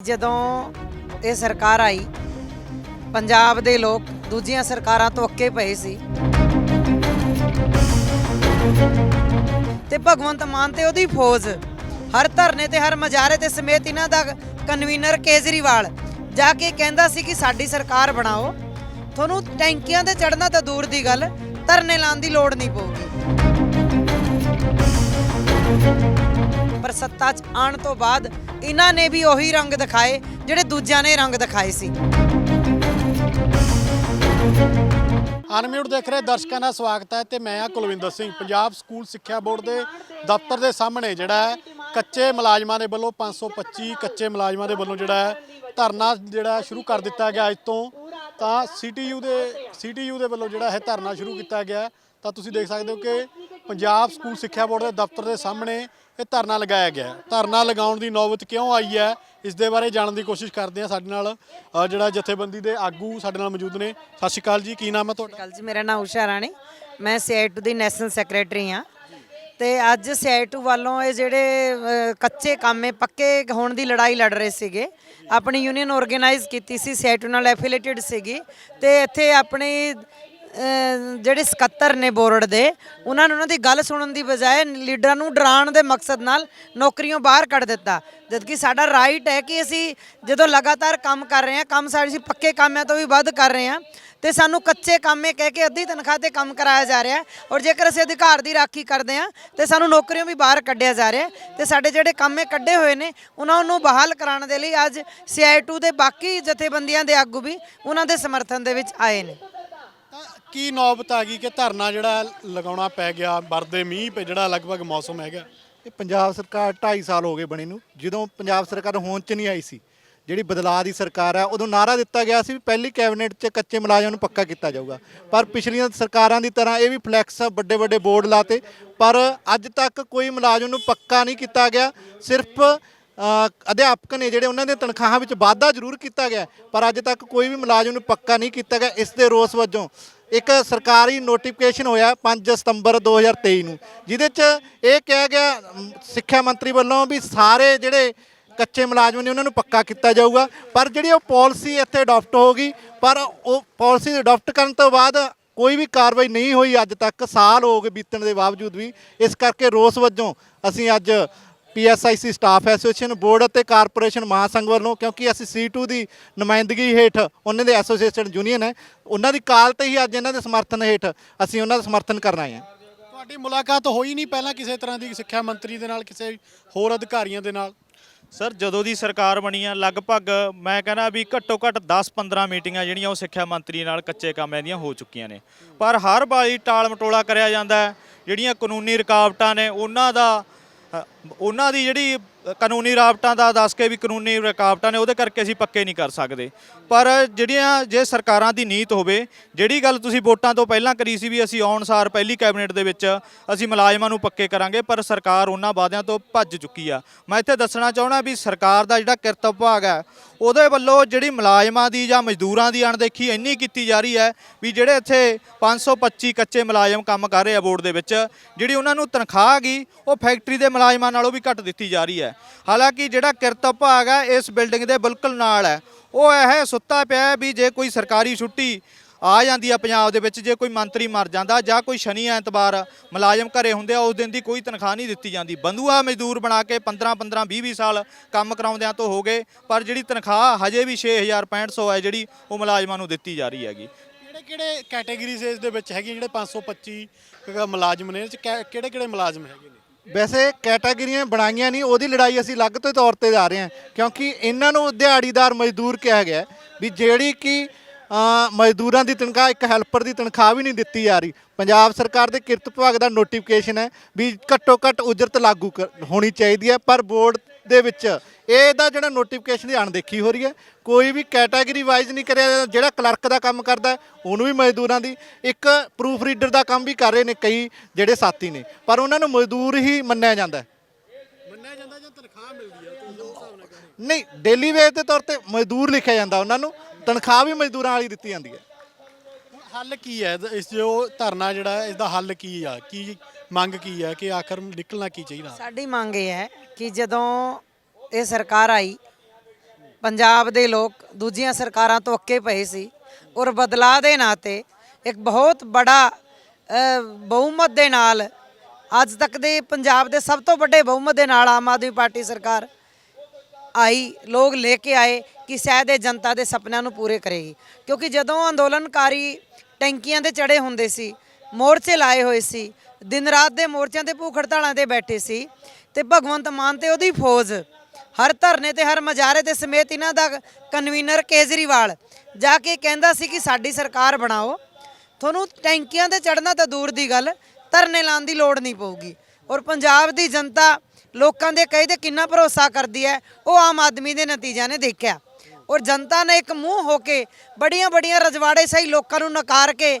ਜਦੋਂ ਇਹ ਸਰਕਾਰ ਆਈ, ਪੰਜਾਬ ਦੇ ਲੋਕ ਦੂਜੀਆਂ ਸਰਕਾਰਾਂ ਤੋਂ ਅੱਕੇ ਪਏ ਸੀ। ਤੇ ਭਗਵੰਤ ਮਾਨ ਤੇ ਉਹਦੀ ਫੌਜ, ਹਰ ਧਰਨੇ ਤੇ, ਹਰ ਮਜਾਰੇ ਤੇ ਸਮੇਤ ਇਹਨਾਂ ਦਾ ਕਨਵੀਨਰ ਕੇਜਰੀਵਾਲ ਜਾ ਕੇ ਕਹਿੰਦਾ ਸੀ ਕਿ ਸਾਡੀ ਸਰਕਾਰ ਬਣਾਓ। ਤੁਹਾਨੂੰ ਟੈਂਕੀਆਂ ਤੇ ਚੜਨਾ ਤਾਂ ਦੂਰ ਦੀ ਗੱਲ, ਧਰਨੇ ਲਾਉਣ ਦੀ ਲੋੜ ਨਹੀਂ ਪਊਗੀ। ਪਰ ਸੱਤਾ 'ਚ ਆਉਣ ਤੋਂ ਬਾਅਦ ਇਹਨਾਂ ਨੇ ਵੀ ਉਹੀ ਰੰਗ ਦਿਖਾਏ, ਜਿਹੜੇ ਦੂਜਿਆਂ ਨੇ ਰੰਗ ਦਿਖਾਏ ਸੀ। ਅਨਮਿਊਟ ਦੇਖ ਰਹੇ ਦਰਸ਼ਕਾਂ ਦਾ ਸਵਾਗਤ ਹੈ ਤੇ ਮੈਂ ਆ ਕੁਲਵਿੰਦਰ ਸਿੰਘ, ਪੰਜਾਬ ਸਕੂਲ ਸਿੱਖਿਆ ਬੋਰਡ ਦੇ ਦਫ਼ਤਰ ਦੇ ਸਾਹਮਣੇ, ਜਿਹੜਾ ਹੈ, ਕੱਚੇ ਮੁਲਾਜ਼ਮਾਂ ਦੇ ਵੱਲੋਂ 525 ਕੱਚੇ ਮੁਲਾਜ਼ਮਾਂ ਦੇ ਵੱਲੋਂ ਜਿਹੜਾ ਹੈ, ਧਰਨਾ ਜਿਹੜਾ ਸ਼ੁਰੂ ਕਰ ਦਿੱਤਾ ਗਿਆ ਅੱਜ ਤੋਂ। ਤਾਂ ਸੀਟੀਯੂ ਦੇ ਸੀਟੀਯੂ ਦੇ ਵੱਲੋਂ ਜਿਹੜਾ ਹੈ ਧਰਨਾ ਸ਼ੁਰੂ ਕੀਤਾ ਗਿਆ ਤਾਂ ਤੁਸੀਂ ਦੇਖ ਸਕਦੇ ਹੋ ਕਿ ਪੰਜਾਬ ਸਕੂਲ ਸਿੱਖਿਆ ਬੋਰਡ ਦੇ ਦਫ਼ਤਰ ਦੇ ਸਾਹਮਣੇ ਇਹ ਧਰਨਾ ਲਗਾਇਆ ਗਿਆ ਧਰਨਾ ਲਗਾਉਣ ਦੀ ਨੌਬਤ ਕਿਉਂ ਆਈ ਹੈ? ਇਸ ਦੇ ਬਾਰੇ ਜਾਣਨ ਦੀ ਕੋਸ਼ਿਸ਼ ਕਰਦੇ ਹਾਂ ਸਾਡੇ ਨਾਲ ਅ, ਜਿਹੜਾ ਜਥੇਬੰਦੀ ਦੇ ਆਗੂ ਸਾਡੇ ਨਾਲ ਮੌਜੂਦ ਨੇ। ਸਤਿ ਸ਼੍ਰੀ ਅਕਾਲ ਜੀ ਕੀ ਨਾਮ ਹੈ ਤੁਹਾਡਾ? ਕੱਲ ਜੀ ਮੇਰਾ ਨਾਮ ਉਸ਼ਾ ਰਾਣੀ। ਮੈਂ ਸੀਆਈਟੂ ਦੀ ਨੈਸ਼ਨਲ ਸੈਕਟਰੀ ਹਾਂ। ਤੇ ਅੱਜ ਸੀਆਈਟੂ ਵੱਲੋਂ ਇਹ ਜਿਹੜੇ ਅ, ਕੱਚੇ ਕਾਮੇ ਪੱਕੇ ਹੋਣ ਦੀ ਲੜਾਈ ਲੜ ਰਹੇ ਸੀਗੇ। ਆਪਣੀ ਯੂਨੀਅਨ ਆਰਗੇਨਾਈਜ਼ ਕੀਤੀ ਸੀ ਸੀਆਈਟੂ ਨਾਲ ਐਫੀਲੀਏਟਡ ਸੀਗੀ। ਤੇ ਇੱਥੇ ਆਪਣੀ ਜਿਹੜੇ ਸਕੱਤਰ ਨੇ ਬੋਰਡ ਦੇ, ਉਹਨਾਂ ਨੂੰ ਉਹਨਾਂ ਦੀ ਗੱਲ ਸੁਣਨ ਦੀ ਬਜਾਏ ਲੀਡਰਾਂ ਨੂੰ ਡਰਾਉਣ ਦੇ ਮਕਸਦ ਨਾਲ ਨੌਕਰੀਆਂ ਬਾਹਰ ਕੱਢ ਦਿੱਤਾ। ਜਦਕਿ ਸਾਡਾ ਰਾਈਟ ਹੈ ਕਿ ਅਸੀਂ ਜਦੋਂ ਲਗਾਤਾਰ ਕੰਮ ਕਰ ਰਹੇ ਹਾਂ, ਕੰਮ ਸਾਡੇ ਅਸੀਂ ਪੱਕੇ ਕਾਮਿਆਂ ਤੋਂ ਵੀ ਵੱਧ ਕਰ ਰਹੇ ਹਾਂ, ਤੇ ਸਾਨੂੰ ਕੱਚੇ ਕੰਮੇ ਕਹਿ ਕੇ ਅੱਧੀ ਤਨਖਾਹ ਤੇ ਕੰਮ ਕਰਾਇਆ ਜਾ ਰਿਹਾ ਔਰ ਜੇਕਰ ਅਸੀਂ ਅਧਿਕਾਰ ਦੀ ਰਾਖੀ ਕਰਦੇ ਹਾਂ, ਤੇ ਸਾਨੂੰ ਨੌਕਰੀਆਂ ਵੀ ਬਾਹਰ ਕੱਢਿਆ ਜਾ ਰਿਹਾ ਹੈ, ਤੇ ਸਾਡੇ ਜਿਹੜੇ ਕਾਮੇ ਕੱਢੇ ਹੋਏ ਨੇ, ਉਹਨਾਂ ਨੂੰ ਬਹਾਲ ਕਰਾਉਣ ਦੇ ਲਈ ਅੱਜ ਸੀਆਈਟੂ ਦੇ ਬਾਕੀ ਜਥੇਬੰਦੀਆਂ ਦੇ ਆਗੂ ਵੀ ਉਹਨਾਂ ਦੇ ਸਮਰਥਨ ਦੇ ਵਿੱਚ ਆਏ ਨੇ। ਕੀ ਨੌਬਤ ਆ ਗਈ ਕਿ ਧਰਨਾ ਜਿਹੜਾ ਲਗਾਉਣਾ ਪੈ ਗਿਆ, ਵਰਦੇ ਮੀਂਹ ਪੇ ਜਿਹੜਾ ਲਗਭਗ ਮੌਸਮ ਹੈਗਾ? ਇਹ ਪੰਜਾਬ ਸਰਕਾਰ 2.5 ਸਾਲ ਹੋ ਗਏ ਬਣੇ ਨੂੰ, ਜਦੋਂ ਪੰਜਾਬ ਸਰਕਾਰ ਹੋਂਦ ਚ ਨਹੀਂ ਆਈ ਸੀ, ਜਿਹੜੀ ਬਦਲਾਅ ਦੀ ਸਰਕਾਰ ਆ, ਉਦੋਂ ਨਾਰਾ ਦਿੱਤਾ ਗਿਆ ਸੀ ਵੀ ਪਹਿਲੀ ਕੈਬਨਿਟ 'ਚ ਕੱਚੇ ਮੁਲਾਜ਼ਮਾਂ ਨੂੰ ਪੱਕਾ ਕੀਤਾ ਜਾਊਗਾ। ਪਰ ਪਿਛਲੀਆਂ ਸਰਕਾਰਾਂ ਦੀ ਤਰ੍ਹਾਂ ਇਹ ਵੀ ਫਲੈਕਸ ਵੱਡੇ ਵੱਡੇ ਬੋਰਡ ਲਾਤੇ, ਪਰ ਅੱਜ ਤੱਕ ਕੋਈ ਮੁਲਾਜ਼ਮ ਨੂੰ ਪੱਕਾ ਨਹੀਂ ਕੀਤਾ ਗਿਆ। ਸਿਰਫ ਅਧਿਆਪਕ ਨੇ ਜਿਹੜੇ ਉਹਨਾਂ ਦੇ ਤਨਖਾਹਾਂ ਵਿੱਚ ਵਾਧਾ ਜ਼ਰੂਰ ਕੀਤਾ ਗਿਆ, ਪਰ ਅੱਜ ਤੱਕ ਕੋਈ ਵੀ ਮੁਲਾਜ਼ਮ ਨੂੰ ਪੱਕਾ ਨਹੀਂ ਕੀਤਾ ਗਿਆ। ਇਸ ਦੇ ਰੋਸ ਵਜੋਂ ਇੱਕ ਸਰਕਾਰੀ ਨੋਟੀਫਿਕੇਸ਼ਨ ਹੋਇਆ 5 ਸਤੰਬਰ 2023 ਨੂੰ, ਜਿਹਦੇ 'ਚ ਇਹ ਕਿਹਾ ਗਿਆ ਸਿੱਖਿਆ ਮੰਤਰੀ ਵੱਲੋਂ ਵੀ ਸਾਰੇ ਜਿਹੜੇ ਕੱਚੇ ਮੁਲਾਜ਼ਮ ਨੇ ਉਹਨਾਂ ਨੂੰ ਪੱਕਾ ਕੀਤਾ ਜਾਊਗਾ। ਪਰ ਜਿਹੜੀ ਉਹ ਪਾਲਿਸੀ ਇੱਥੇ ਅਡਾਪਟ ਹੋ ਗਈ, ਪਰ ਉਹ ਪਾਲਿਸੀ ਅਡਾਪਟ ਕਰਨ ਤੋਂ ਬਾਅਦ ਕੋਈ ਵੀ ਕਾਰਵਾਈ ਨਹੀਂ ਹੋਈ ਅੱਜ ਤੱਕ, ਸਾਲ ਹੋ ਗਏ ਬੀਤਣ ਦੇ ਬਾਵਜੂਦ ਵੀ। ਇਸ ਕਰਕੇ ਰੋਸ ਵਜੋਂ ਅਸੀਂ ਅੱਜ ਪੀਐਸਆਈਸੀ ਸਟਾਫ ਐਸੋਸੀਏਸ਼ਨ ਬੋਰਡ ਅਤੇ ਕਾਰਪੋਰੇਸ਼ਨ ਮਹਾਸੰਘ ਵੱਲੋਂ ਕਿਉਂਕਿ ਅਸੀਂ C2 ਦੀ ਨੁਮਾਇੰਦਗੀ ਹੇਠ ਉਹਨਾਂ ਦੇ ਐਸੋਸੀਏਸ਼ਨ ਯੂਨੀਅਨ ਹੈ ਉਹਨਾਂ ਦੀ ਕਾਲ ਤੇ ਹੀ ਅੱਜ ਇਹਨਾਂ ਦੇ ਸਮਰਥਨ ਹੇਠ ਅਸੀਂ ਉਹਨਾਂ ਦਾ ਸਮਰਥਨ ਕਰਨ ਆਏ ਹਾਂ। ਤੁਹਾਡੀ ਮੁਲਾਕਾਤ ਹੋਈ ਨਹੀਂ ਪਹਿਲਾਂ ਕਿਸੇ ਤਰ੍ਹਾਂ ਦੀ ਸਿੱਖਿਆ ਮੰਤਰੀ ਦੇ ਨਾਲ ਕਿਸੇ ਹੋਰ ਅਧਿਕਾਰੀਆਂ ਦੇ ਨਾਲ? ਸਰ ਜਦੋਂ ਦੀ ਸਰਕਾਰ ਬਣੀ ਆ ਲਗਭਗ ਮੈਂ ਕਹਿੰਦਾ ਵੀ ਘੱਟੋ ਘੱਟ 10-15 ਮੀਟਿੰਗਾਂ ਜਿਹੜੀਆਂ ਉਹ ਸਿੱਖਿਆ ਮੰਤਰੀ ਨਾਲ ਕੱਚੇ ਕਾਮਿਆਂ ਦੀਆਂ ਹੋ ਚੁੱਕੀਆਂ ਨੇ। ਪਰ ਹਰ ਵਾਰੀ ਟਾਲ ਮਟੋਲਾ ਕਰਿਆ ਜਾਂਦਾ ਹੈ ਜਿਹੜੀਆਂ ਕਾਨੂੰਨੀ ਰੁਕਾਵਟਾਂ ਨੇ ਉਹਨਾਂ ਦਾ ਅ, ਉਹਨਾਂ ਦੀ ਜਿਹੜੀ ਕਾਨੂੰਨੀ ਰਾਵਟਾਂ ਦਾ ਦੱਸ ਕੇ ਵੀ ਕਾਨੂੰਨੀ ਰੁਕਾਵਟਾਂ ਨੇ ਉਹਦੇ ਕਰਕੇ ਅਸੀਂ ਪੱਕੇ ਨਹੀਂ ਕਰ ਸਕਦੇ। ਪਰ ਜਿਹੜੀਆਂ ਜੇ ਸਰਕਾਰਾਂ ਦੀ ਨੀਤ ਹੋਵੇ, ਜਿਹੜੀ ਗੱਲ ਤੁਸੀਂ ਵੋਟਾਂ ਤੋਂ ਪਹਿਲਾਂ ਕਰੀ ਸੀ ਵੀ ਅਸੀਂ ਆਉਣ ਸਾਰ ਪਹਿਲੀ ਕੈਬਨਿਟ ਦੇ ਵਿੱਚ ਅਸੀਂ ਮੁਲਾਜ਼ਮਾਂ ਨੂੰ ਪੱਕੇ ਕਰਾਂਗੇ, ਪਰ ਸਰਕਾਰ ਉਹਨਾਂ ਵਾਅਦਿਆਂ ਤੋਂ ਭੱਜ ਚੁੱਕੀ ਆ। ਮੈਂ ਇੱਥੇ ਦੱਸਣਾ ਚਾਹੁੰਦਾ ਵੀ ਸਰਕਾਰ ਦਾ ਜਿਹੜਾ ਕਿਰਤ ਵਿਭਾਗ ਹੈ, ਉਹਦੇ ਵੱਲੋਂ ਜਿਹੜੀ ਮੁਲਾਜ਼ਮਾਂ ਦੀ ਜਾਂ ਮਜ਼ਦੂਰਾਂ ਦੀ ਅਣਦੇਖੀ ਇੰਨੀ ਕੀਤੀ ਜਾ ਰਹੀ ਹੈ ਵੀ ਜਿਹੜੇ ਇੱਥੇ 525 ਕੱਚੇ ਮੁਲਾਜ਼ਮ ਕੰਮ ਕਰ ਰਹੇ ਆ ਬੋਰਡ ਦੇ ਵਿੱਚ, ਜਿਹੜੀ ਉਹਨਾਂ ਨੂੰ ਤਨਖਾਹ ਗਈ ਉਹ ਫੈਕਟਰੀ ਦੇ ਮੁਲਾਜ਼ਮਾਂ ਨਾਲੋਂ ਵੀ ਘੱਟ ਦਿੱਤੀ ਜਾ ਰਹੀ ਹੈ। ਹਾਲਾਂਕਿ ਜਿਹੜਾ ਕਿਰਤ ਵਿਭਾਗ ਹੈ ਇਸ ਬਿਲਡਿੰਗ ਦੇ ਬਿਲਕੁਲ ਨਾਲ ਹੈ। ਉਹ ਇਹ ਸੁੱਤਾ ਪਿਆ ਵੀ ਜੇ ਕੋਈ ਸਰਕਾਰੀ ਛੁੱਟੀ ਆ ਜਾਂਦੀ ਆ ਪੰਜਾਬ ਦੇ ਵਿੱਚ, ਜੇ ਕੋਈ ਮੰਤਰੀ ਮਰ ਜਾਂਦਾ ਜਾਂ ਕੋਈ ਸ਼ਨੀ ਐਤਵਾਰ ਮੁਲਾਜ਼ਮ ਘਰੇ ਹੁੰਦੇ ਆ, ਉਸ ਦਿਨ ਦੀ ਕੋਈ ਤਨਖਾਹ ਨਹੀਂ ਦਿੱਤੀ ਜਾਂਦੀ। ਬੰਦੂਆ ਮਜ਼ਦੂਰ ਬਣਾ ਕੇ 15 15 20 20 ਸਾਲ ਕੰਮ ਕਰਾਉਂਦਿਆਂ ਤੋਂ ਹੋ ਗਏ, ਪਰ ਜਿਹੜੀ ਤਨਖਾਹ ਹਜੇ ਵੀ 6500 ਹੈ, ਜਿਹੜੀ ਉਹ ਮੁਲਾਜ਼ਮਾਂ ਨੂੰ ਦਿੱਤੀ ਜਾ ਰਹੀ ਹੈਗੀ। ਕਿਹੜੇ ਕਿਹੜੇ ਕੈਟਾਗਰੀਜ਼ ਇਸ ਦੇ ਵਿੱਚ ਹੈਗੀਆਂ, ਜਿਹੜੇ 525 ਮੁਲਾਜ਼ਮ ਨੇ? ਇਹ ਕਿਹੜੇ ਕਿਹੜੇ ਮੁਲਾਜ਼ਮ ਹੈਗੇ ਨੇ? ਵੈਸੇ ਕੈਟਾਗਰੀਆਂ ਬਣਾਈਆਂ ਨਹੀਂ, ਉਹਦੀ ਲੜਾਈ ਅਸੀਂ ਅਲੱਗ ਤੋਂ ਤੌਰ ਤੇ ਜਾ ਰਹੇ ਹਾਂ, ਕਿਉਂਕਿ ਇਹਨਾਂ ਨੂੰ ਦਿਹਾੜੀਦਾਰ ਮਜ਼ਦੂਰ ਕਿਹਾ ਗਿਆ ਵੀ ਜਿਹੜੀ ਕਿ ਮਜ਼ਦੂਰਾਂ ਦੀ ਤਨਖਾਹ, ਇੱਕ ਹੈਲਪਰ ਦੀ ਤਨਖਾਹ ਵੀ ਨਹੀਂ ਦਿੱਤੀ ਜਾ ਰਹੀ। ਪੰਜਾਬ ਸਰਕਾਰ ਦੇ ਕਿਰਤ ਵਿਭਾਗ ਦਾ ਨੋਟੀਫਿਕੇਸ਼ਨ ਹੈ ਵੀ ਘੱਟੋ ਘੱਟ ਉਜਰਤ ਲਾਗੂ ਕਰ- ਹੋਣੀ ਚਾਹੀਦੀ ਹੈ, ਪਰ ਬੋਰਡ ਦੇ ਵਿੱਚ ਇਹਦਾ ਜਿਹੜਾ ਨੋਟੀਫਿਕੇਸ਼ਨ ਦੀ ਅਣਦੇਖੀ ਹੋ ਰਹੀ ਹੈ ਕੋਈ ਵੀ ਕੈਟਾਗਰੀ ਵਾਈਜ਼ ਨਹੀਂ ਕਰਿਆ ਜਾਂਦਾ। ਜਿਹੜਾ ਕਲਰਕ ਦਾ ਕੰਮ ਕਰਦਾ ਉਹਨੂੰ ਵੀ ਮਜ਼ਦੂਰਾਂ ਦੀ ਇੱਕ ਪ੍ਰੂਫ ਰੀਡਰ ਦਾ ਕੰਮ ਵੀ ਕਰ ਰਹੇ ਨੇ ਕਈ ਜਿਹੜੇ ਸਾਥੀ ਨੇ ਪਰ ਉਹਨਾਂ ਨੂੰ ਮਜ਼ਦੂਰ ਹੀ ਮੰਨਿਆ ਜਾਂਦਾ ਹੈ। ਮੰਨਿਆ ਜਾਂਦਾ ਜਾਂ ਤਨਖਾਹ ਮਿਲਦੀ ਆ ਤੁਸੀਂ ਉਸ ਹਿਸਾਬ ਨਾਲ ਕਹਿੰਦੇ ਨਹੀਂ ਡੇਲੀ ਵੇਜ ਦੇ ਤੌਰ ਤੇ ਮਜ਼ਦੂਰ ਲਿਖਿਆ ਜਾਂਦਾ ਉਹਨਾਂ ਨੂੰ ਤਨਖਾਹ ਵੀ ਮਜ਼ਦੂਰਾਂ ਵਾਲੀ ਦਿੱਤੀ ਜਾਂਦੀ ਹੈ। ਹੁਣ ਹੱਲ ਕੀ ਹੈ? ਇਸ ਜੋ ਧਰਨਾ ਜਿਹੜਾ ਇਸ ਦਾ ਹੱਲ ਕੀ ਆ? ਕੀ ਮੰਗ ਕੀ ਹੈ ਕਿ ਆਖਰ ਨਿਕਲਣਾ ਕੀ ਚਾਹੀਦਾ? ਸਾਡੀ ਮੰਗ ਇਹ ਹੈ ਕਿ ਜਦੋਂ ਇਹ ਸਰਕਾਰ ਆਈ। ਪੰਜਾਬ ਦੇ ਲੋਕ ਦੂਜੀਆਂ ਸਰਕਾਰਾਂ ਤੋਂ ਅੱਕੇ ਪਏ ਸੀ ਔਰ ਬਦਲਾਅ ਦੇ ਨਾਤੇ ਇੱਕ ਬਹੁਤ ਬੜਾ ਬਹੁਮਤ ਦੇ ਨਾਲ ਅੱਜ ਤੱਕ ਦੇ ਪੰਜਾਬ ਦੇ ਸਭ ਤੋਂ ਵੱਡੇ ਬਹੁਮਤ ਦੇ ਨਾਲ ਆਮ ਆਦਮੀ ਪਾਰਟੀ ਸਰਕਾਰ ਆਈ, ਲੋਕ ਲੈ ਕੇ ਆਏ ਕਿ ਸ਼ਾਇਦ ਇਹ ਜਨਤਾ ਦੇ ਸੁਪਨਿਆਂ ਨੂੰ ਪੂਰੇ ਕਰੇਗੀ। ਕਿਉਂਕਿ ਜਦੋਂ ਅੰਦੋਲਨਕਾਰੀ ਟੈਂਕੀਆਂ ਤੇ ਚੜੇ ਹੁੰਦੇ ਸੀ, ਮੋਰਚੇ ਲਾਏ ਹੋਏ ਸੀ, ਦਿਨ ਰਾਤ ਦੇ ਮੋਰਚਿਆਂ ਤੇ ਭੂਖ ਹੜਤਾਲਾਂ ਤੇ ਬੈਠੇ ਸੀ ਤੇ ਭਗਵੰਤ ਮਾਨ ਤੇ ਉਹਦੀ ਫੌਜ ਹਰ ਧਰਨੇ ਤੇ ਹਰ ਮਜਾਰੇ ਤੇ ਸਮੇਤ ਇਹਨਾਂ ਦਾ ਕਨਵੀਨਰ ਕੇਜਰੀਵਾਲ। ਜਾ ਕੇ ਕਹਿੰਦਾ ਸੀ ਕਿ ਸਾਡੀ ਸਰਕਾਰ ਬਣਾਓ। ਤੁਹਾਨੂੰ ਟੈਂਕੀਆਂ ਤੇ ਚੜਨਾ ਤਾਂ ਦੂਰ ਦੀ ਗੱਲ, ਧਰਨੇ ਲਾਉਣ ਦੀ ਲੋੜ ਨਹੀਂ ਪਊਗੀ। ਔਰ ਪੰਜਾਬ ਦੀ ਜਨਤਾ ਲੋਕਾਂ ਦੇ ਕਹੇ ਤੇ ਕਿੰਨਾ ਭਰੋਸਾ ਕਰਦੀ ਹੈ, ਉਹ ਆਮ ਆਦਮੀ ਦੇ ਨਤੀਜਿਆਂ ਨੇ ਦੇਖਿਆ। ਔਰ ਜਨਤਾ ਨੇ ਇੱਕ ਮੂੰਹ ਹੋ ਕੇ ਬੜੀਆਂ ਬੜੀਆਂ ਰਜਵਾੜੇ ਸਹੀ ਲੋਕਾਂ ਨੂੰ ਨਕਾਰ ਕੇ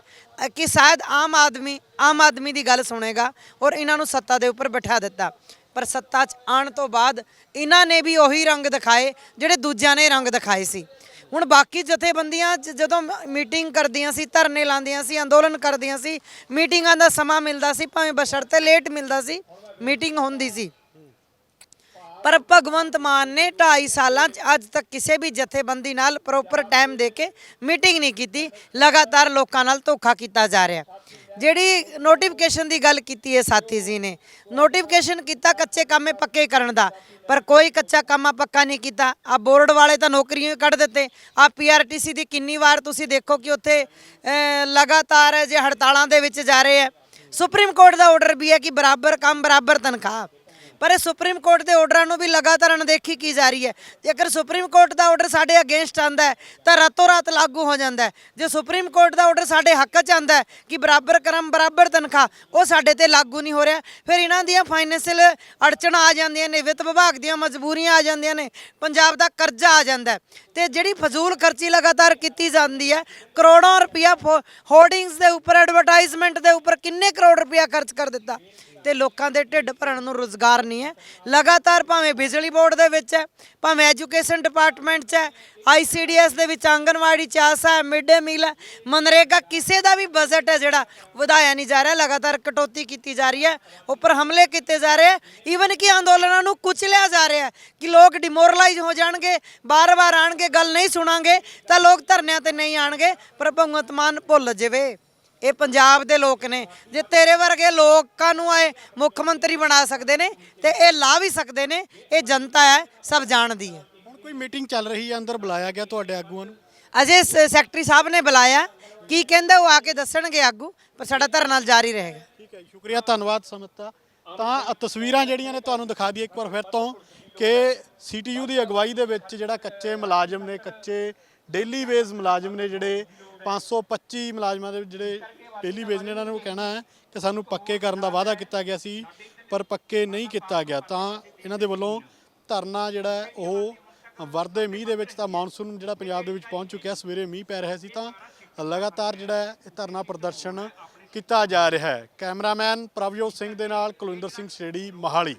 ਕਿ ਸ਼ਾਇਦ ਆਮ ਆਦਮੀ ਆਮ ਆਦਮੀ ਦੀ ਗੱਲ ਸੁਣੇਗਾ ਔਰ ਇਹਨਾਂ ਨੂੰ ਸੱਤਾ ਦੇ ਉੱਪਰ ਬਿਠਾ ਦਿੱਤਾ। ਪਰ ਸੱਤਾ 'ਚ ਆਉਣ ਤੋਂ ਬਾਅਦ ਇਹਨਾਂ ਨੇ ਵੀ ਉਹੀ ਰੰਗ ਦਿਖਾਏ, ਜਿਹੜੇ ਦੂਜਿਆਂ ਨੇ ਰੰਗ ਦਿਖਾਏ ਸੀ। ਹੁਣ ਬਾਕੀ ਜਥੇਬੰਦੀਆਂ 'ਚ ਜਦੋਂ ਮੀਟਿੰਗ ਕਰਦੀਆਂ ਸੀ, ਧਰਨੇ ਲਾਉਂਦੀਆਂ ਸੀ, ਅੰਦੋਲਨ ਕਰਦੀਆਂ ਸੀ, ਮੀਟਿੰਗਾਂ ਦਾ ਸਮਾਂ ਮਿਲਦਾ ਸੀ, ਭਾਵੇਂ ਬਸ਼ਰਤੇ ਲੇਟ ਮਿਲਦਾ ਸੀ, ਮੀਟਿੰਗ ਹੁੰਦੀ ਸੀ। ਪਰ ਭਗਵੰਤ ਮਾਨ ਨੇ 2.5 ਸਾਲਾਂ 'ਚ ਅੱਜ ਤੱਕ ਕਿਸੇ ਵੀ ਜਥੇਬੰਦੀ ਨਾਲ ਪ੍ਰੋਪਰ ਟਾਈਮ ਦੇ ਕੇ ਮੀਟਿੰਗ ਨਹੀਂ ਕੀਤੀ, ਲਗਾਤਾਰ ਲੋਕਾਂ ਨਾਲ ਧੋਖਾ ਕੀਤਾ ਜਾ ਰਿਹਾ। ਜਿਹੜੀ ਨੋਟੀਫਿਕੇਸ਼ਨ ਦੀ ਗੱਲ ਕੀਤੀ ਹੈ ਸਾਥੀ ਜੀ ਨੇ। ਨੋਟੀਫਿਕੇਸ਼ਨ ਕੀਤਾ ਕੱਚੇ ਕੰਮੇ ਪੱਕੇ ਕਰਨ ਦਾ। ਪਰ ਕੋਈ ਕੱਚਾ ਕੰਮਾ ਪੱਕਾ ਨਹੀਂ ਕੀਤਾ। ਆ ਬੋਰਡ ਵਾਲੇ ਤਾਂ ਨੌਕਰੀਆਂ ਹੀ ਕੱਢ ਦਿੱਤੇ। ਆ ਪੀਆਰਟੀਸੀ ਦੀ ਕਿੰਨੀ ਵਾਰ ਤੁਸੀਂ ਦੇਖੋ ਕਿ ਉੱਥੇ ਲਗਾਤਾਰ ਜੇ ਹੜਤਾਲਾਂ ਦੇ ਵਿੱਚ ਜਾ ਰਹੇ ਹੈ। ਸੁਪਰੀਮ ਕੋਰਟ ਦਾ ਆਰਡਰ ਵੀ ਹੈ ਕਿ ਬਰਾਬਰ ਕੰਮ, ਬਰਾਬਰ ਤਨਖਾਹ। ਪਰ ਇਹ ਸੁਪਰੀਮ ਕੋਰਟ ਦੇ ਆਰਡਰਾਂ ਨੂੰ ਵੀ ਲਗਾਤਾਰ ਅਣਦੇਖੀ ਕੀ ਜਾ ਰਹੀ ਹੈ। ਜੇਕਰ ਸੁਪਰੀਮ ਕੋਰਟ ਦਾ ਆਰਡਰ ਸਾਡੇ ਅਗੇਂਸਟ ਆਂਦਾ ਹੈ, ਤਾਂ ਰਾਤੋਂ ਰਾਤ ਲਾਗੂ ਹੋ ਜਾਂਦਾ ਹੈ। ਜੇ ਸੁਪਰੀਮ ਕੋਰਟ ਦਾ ਆਰਡਰ ਸਾਡੇ ਹੱਕ 'ਚ ਆਂਦਾ ਹੈ ਕਿ ਬਰਾਬਰ ਕਰਮ, ਬਰਾਬਰ ਤਨਖਾਹ, ਉਹ ਸਾਡੇ ਤੇ ਲਾਗੂ ਨਹੀਂ ਹੋ ਰਿਹਾ, ਫਿਰ ਇਹਨਾਂ ਦੀਆਂ ਫਾਈਨੈਂਸ਼ੀਅਲ ਅੜਚਣਾਂ ਆ ਜਾਂਦੀਆਂ ਨੇ, ਵਿੱਤ ਵਿਭਾਗ ਦੀਆਂ ਮਜਬੂਰੀਆਂ ਆ ਜਾਂਦੀਆਂ ਨੇ, ਪੰਜਾਬ ਦਾ ਕਰਜ਼ਾ ਆ ਜਾਂਦਾ ਹੈ। ਤੇ ਜਿਹੜੀ ਫਜ਼ੂਲ ਖਰਚੀ ਲਗਾਤਾਰ ਕੀਤੀ ਜਾਂਦੀ ਹੈ, ਕਰੋੜਾਂ ਰੁਪਇਆ ਹੋਰਡਿੰਗਸ ਦੇ ਉੱਪਰ ਐਡਵਰਟਾਈਜ਼ਮੈਂਟ ਦੇ ਉੱਪਰ ਕਿੰਨੇ ਕਰੋੜ ਰੁਪਇਆ ਖਰਚ ਕਰ ਦਿੱਤਾ। ਤੇ ਲੋਕਾਂ ਦੇ ਢਿੱਡ ਭਰਨ ਨੂੰ ਰੋਜ਼ਗਾਰ ਨਹੀਂ ਹੈ। ਲਗਾਤਾਰ ਭਾਵੇਂ ਬਿਜਲੀ ਬੋਰਡ ਦੇ ਵਿੱਚ ਹੈ, ਭਾਵੇਂ ਐਜੂਕੇਸ਼ਨ ਡਿਪਾਰਟਮੈਂਟ 'ਚ ਹੈ ਆਈਸੀਡੀਐਸ ਦੇ ਵਿੱਚ ਆਂਗਨਵਾੜੀ ਚਾਸਾ ਹੈ ਮਿਡ ਡੇ ਮੀਲ ਹੈ ਮਨਰੇਗਾ ਕਿਸੇ ਦਾ ਵੀ ਬਜਟ ਹੈ ਜਿਹੜਾ ਵਧਾਇਆ ਨਹੀਂ ਜਾ ਰਿਹਾ, ਲਗਾਤਾਰ ਕਟੌਤੀ ਕੀਤੀ ਜਾ ਰਹੀ ਹੈ, ਉੱਪਰ ਹਮਲੇ ਕੀਤੇ ਜਾ ਰਹੇ ਹੈ ਈਵਨ ਕਿ ਅੰਦੋਲਨਾਂ ਨੂੰ ਕੁਚਲਿਆ ਜਾ ਰਿਹਾ ਕਿ ਲੋਕ ਡਿਮੋਰਲਾਈਜ਼ ਹੋ ਜਾਣਗੇ ਬਾਰ-ਬਾਰ ਆਣਗੇ, ਗੱਲ ਨਹੀਂ ਸੁਣਾਂਗੇ, ਤਾਂ ਲੋਕ ਧਰਨਿਆਂ ਤੇ ਨਹੀਂ ਆਣਗੇ, ਪਰ ਭਗਵੰਤ ਮਾਨ ਭੁੱਲ ਜਾਵੇ। ਇਹ ਪੰਜਾਬ ਦੇ ਲੋਕ ਨੇ। ਜੇ ਤੇਰੇ ਵਰਗੇ ਲੋਕਾਂ ਨੂੰ ਆਏ ਮੁੱਖ ਮੰਤਰੀ ਬਣਾ ਸਕਦੇ ਨੇ ਤੇ ਇਹ ਲਾ ਵੀ ਸਕਦੇ ਨੇ ਇਹ ਜਨਤਾ ਹੈ ਸਭ ਜਾਣਦੀ ਹੈ। ਹੁਣ ਕੋਈ ਮੀਟਿੰਗ ਚੱਲ ਰਹੀ ਹੈ ਅੰਦਰ ਬੁਲਾਇਆ ਗਿਆ ਤੁਹਾਡੇ ਆਗੂਆਂ ਨੂੰ? ਅਜੇ ਸੈਕਟਰੀ ਸਾਹਿਬ ਨੇ ਬੁਲਾਇਆ। ਕੀ ਕਹਿੰਦੇ ਉਹ ਆ ਕੇ ਦੱਸਣਗੇ ਆਗੂ ਪਰ ਸਾਡਾ ਧਰਨਾ ਜਾਰੀ ਰਹੇਗਾ। ਠੀਕ ਹੈ ਸ਼ੁਕਰੀਆ ਧੰਨਵਾਦ ਸਮਿਤਾ ਤਾਂ ਤਸਵੀਰਾਂ ਜਿਹੜੀਆਂ ਨੇ ਤੁਹਾਨੂੰ ਦਿਖਾ ਦਈਏ ਇੱਕ ਵਾਰ ਫਿਰ ਤੋਂ ਕਿ ਸੀਟੀਯੂ ਦੀ ਅਗਵਾਈ ਦੇ ਵਿੱਚ ਜਿਹੜਾ ਕੱਚੇ ਮੁਲਾਜ਼ਮ ਨੇ ਕੱਚੇ ਡੇਲੀ ਵੇਜ ਮੁਲਾਜ਼ਮ ਨੇ ਜਿਹੜੇ 525 ਮੁਲਾਜ਼ਮਾਂ ਦੇ ਜਿਹੜੇ ਡੇਲੀ ਵੇਜ ਨੇ ਇਹਨਾਂ ਨੂੰ ਕਹਿਣਾ ਹੈ ਕਿ ਸਾਨੂੰ ਪੱਕੇ ਕਰਨ ਦਾ ਵਾਅਦਾ ਕੀਤਾ ਗਿਆ ਸੀ, ਪਰ ਪੱਕੇ ਨਹੀਂ ਕੀਤਾ ਗਿਆ। ਤਾਂ ਇਹਨਾਂ ਦੇ ਵੱਲੋਂ ਧਰਨਾ ਜਿਹੜਾ ਉਹ ਵਰਦੇ ਮੀਂਹ ਦੇ ਵਿੱਚ ਤਾਂ ਮੌਨਸੂਨ ਜਿਹੜਾ ਪੰਜਾਬ ਦੇ ਵਿੱਚ ਪਹੁੰਚ ਚੁੱਕਿਆ, ਸਵੇਰੇ ਮੀਂਹ ਪੈ ਰਿਹਾ ਸੀ ਤਾਂ ਲਗਾਤਾਰ ਜਿਹੜਾ ਇਹ ਧਰਨਾ ਪ੍ਰਦਰਸ਼ਨ ਕੀਤਾ ਜਾ ਰਿਹਾ ਹੈ। ਕੈਮਰਾਮੈਨ ਪ੍ਰਭਜੋਤ ਸਿੰਘ ਦੇ ਨਾਲ ਕੁਲਵਿੰਦਰ ਸਿੰਘ ਛੇੜੀ ਮਹਾਲੀ।